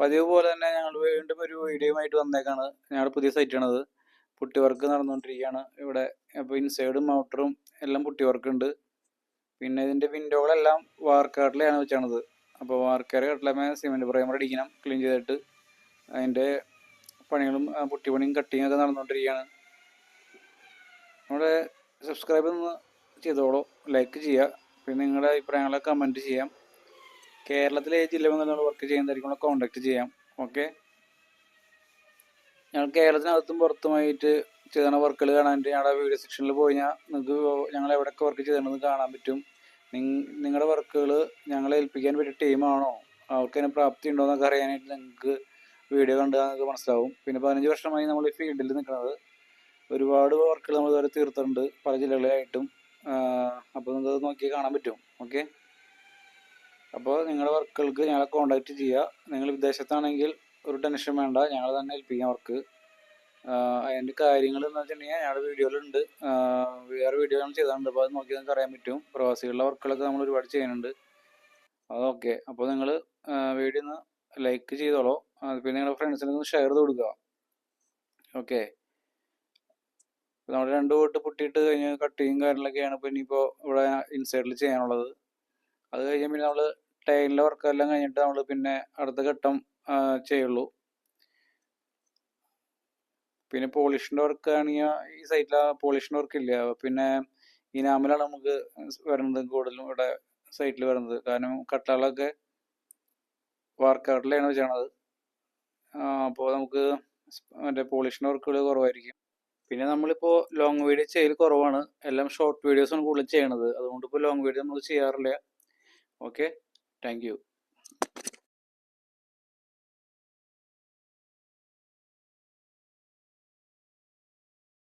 പതിവ് പോലെ തന്നെ ഞങ്ങൾ വീണ്ടും ഒരു വീഡിയോയുമായിട്ട് വന്നേക്കാണ്. ഞങ്ങളുടെ പുതിയ സൈറ്റാണത് പുട്ടി വർക്ക് നടന്നുകൊണ്ടിരിക്കുകയാണ് ഇവിടെ. അപ്പോൾ ഇൻസൈഡും ഔട്ടറും എല്ലാം പുട്ടി വർക്ക് ഉണ്ട് പിന്നെ ഇതിന്റെ വിൻഡോകളെല്ലാം വാർക്കാട്ടിലാണ് വെച്ചാണത്. അപ്പോൾ വാർക്കാർ കട്ടിലമേ സിമെന്റ് പ്രൈമർ അടിക്കണം ക്ലീൻ ചെയ്തിട്ട്. അതിന്റെ പണികളും പുട്ടി പണിയും കട്ടിങ്ങും ഒക്കെ നടന്നുകൊണ്ടിരിക്കുകയാണ് നമ്മുടെ സബ്സ്ക്രൈബ് ഒന്ന് ചെയ്തോളൂ. ലൈക്ക് ചെയ്യുക പിന്നെ നിങ്ങളുടെ അഭിപ്രായങ്ങളെ കമന്റ് ചെയ്യാം. കേരളത്തിലെ ഏത് ജില്ല നമ്മൾ വർക്ക് ചെയ്യുന്നതായിരിക്കും. കോൺടാക്ട് ചെയ്യാം. ഓക്കെ ഞങ്ങൾ കേരളത്തിനകത്തും പുറത്തുമായിട്ട് ചെയ്യുന്ന വർക്കുകൾ കാണാനായിട്ട് ഞങ്ങളുടെ വീഡിയോ സെക്ഷനിൽ പോയി കഴിഞ്ഞാൽ നിങ്ങൾക്ക് ഞങ്ങൾ എവിടെയൊക്കെ വർക്ക് ചെയ്തിട്ടുണ്ടെന്ന് കാണാൻ പറ്റും. നിങ്ങളുടെ വർക്കുകൾ ഞങ്ങളെ ഏൽപ്പിക്കാൻ പറ്റിയ ടീമാണോ അവർക്ക് അതിന് പ്രാപ്തി ഉണ്ടോ എന്നൊക്കെ അറിയാനായിട്ട് നിങ്ങൾക്ക് വീഡിയോ കണ്ടാൽ നിങ്ങൾക്ക് മനസ്സിലാവും. പിന്നെ പതിനഞ്ച് വർഷമായി നമ്മൾ ഈ ഫീൽഡിൽ നിൽക്കുന്നത്. ഒരുപാട് വർക്കുകൾ നമ്മൾ ഇതുവരെ തീർത്തിട്ടുണ്ട് പല ജില്ലകളിലായിട്ടും. അപ്പോൾ നിങ്ങൾക്ക് നോക്കി കാണാൻ പറ്റും. ഓക്കെ അപ്പോൾ നിങ്ങളുടെ വർക്കുകൾക്ക് ഞങ്ങളെ കോൺടാക്റ്റ് ചെയ്യുക നിങ്ങൾ വിദേശത്താണെങ്കിൽ ഒരു ടെൻഷൻ വേണ്ട. ഞങ്ങൾ തന്നെ ഏൽപ്പിക്കാം വർക്ക് അതിന്റെ കാര്യങ്ങൾ എന്ന് വെച്ചിട്ടുണ്ടെങ്കിൽ ഞങ്ങളുടെ വീഡിയോയിലുണ്ട് വേറെ വീഡിയോ നമ്മൾ ചെയ്തിട്ടുണ്ട് അപ്പോൾ അത് നോക്കി നിങ്ങൾക്ക് അറിയാൻ പറ്റും. പ്രവാസികളുടെ വർക്കുകളൊക്കെ നമ്മൾ ഒരുപാട് ചെയ്യുന്നുണ്ട്. അതൊക്കെ അപ്പോൾ നിങ്ങൾ വീഡിയോ ഒന്ന് ലൈക്ക് ചെയ്തോളോ. പിന്നെ നിങ്ങളുടെ ഫ്രണ്ട്സിന് ഒന്ന് ഷെയർ ചെയ്ത് കൊടുക്കുക. ഓക്കെ നമ്മുടെ രണ്ട് വോട്ട് പൊട്ടിയിട്ട് കഴിഞ്ഞ് കട്ടിയും കാര്യങ്ങളൊക്കെയാണ് ഇപ്പോൾ ഇനിയിപ്പോൾ ഇവിടെ ഇൻസൈഡിൽ ചെയ്യാനുള്ളത്. അത് കഴിഞ്ഞ് പിന്നെ നമ്മൾ ടൈലിന്റെ വർക്കെല്ലാം കഴിഞ്ഞിട്ട് നമ്മൾ പിന്നെ അടുത്ത ഘട്ടം ചെയ്യുള്ളൂ. പിന്നെ പോളിഷിന്റെ വർക്ക് ആണെങ്കിൽ ഈ സൈറ്റിൽ പോളിഷിന്റെ വർക്ക് ഇല്ല. പിന്നെ ഇനാമിലാണ് നമുക്ക് വരുന്നത് കൂടുതലും ഇവിടെ സൈറ്റിൽ വരുന്നത്. കാരണം കട്ടകളൊക്കെ വാർക്കാട്ടിലാണ് ചെയ്യണത്. അപ്പോൾ നമുക്ക് മറ്റേ പോളിഷിന്റെ വർക്കുകൾ കുറവായിരിക്കും. പിന്നെ നമ്മളിപ്പോൾ ലോങ് വീഡിയോ ചെയ്യൽ കുറവാണ്. എല്ലാം ഷോർട്ട് വീഡിയോസ് ആണ് കൂടുതൽ ചെയ്യണത്. അതുകൊണ്ട് ഇപ്പോൾ ലോങ് വീഡിയോ നമ്മൾ ചെയ്യാറില്ല. okay? Thank you.